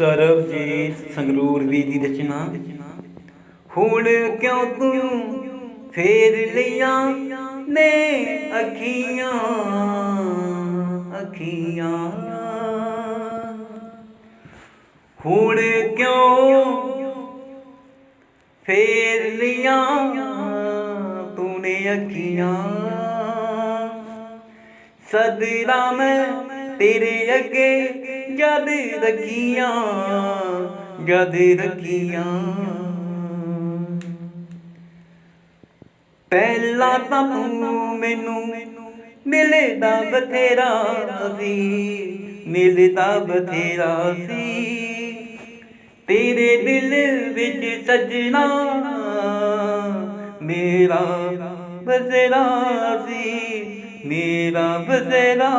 ਸਰਬਜੀਤ ਸੰਗਰੂਰ ਵੀ ਦੀ ਰਚਨਾ। ਹੁਣ ਕਿਉਂ ਤੂੰ ਫੇਰ ਲਿਆ ਨੇ ਅੱਖੀਆਂ ਅੱਖੀਆਂ ਹੁਣ ਕਿਉਂ ਫੇਰ ਲਿਆ ਤੂਨੇ ਅੱਖੀਆਂ ਸਦਰਾ ਮੈਂ ਤੇਰੇ ਅੱਗੇ ਜਦ ਰੱਖੀਆਂ ਜਦ ਰੱਖੀਆਂ ਪਹਿਲਾਂ ਤਾਂ ਤੂੰ ਮੈਨੂੰ ਮਿਲਦਾ ਬਥੇਰਾ ਸੀ, ਮਿਲਦਾ ਬਥੇਰਾ ਸੀ। ਤੇਰੇ ਦਿਲ ਵਿੱਚ ਸਜਣਾ, ਮੇਰਾ ਬਥੇਰਾ ਸੀ, ਮੇਰਾ ਬਥੇਰਾ।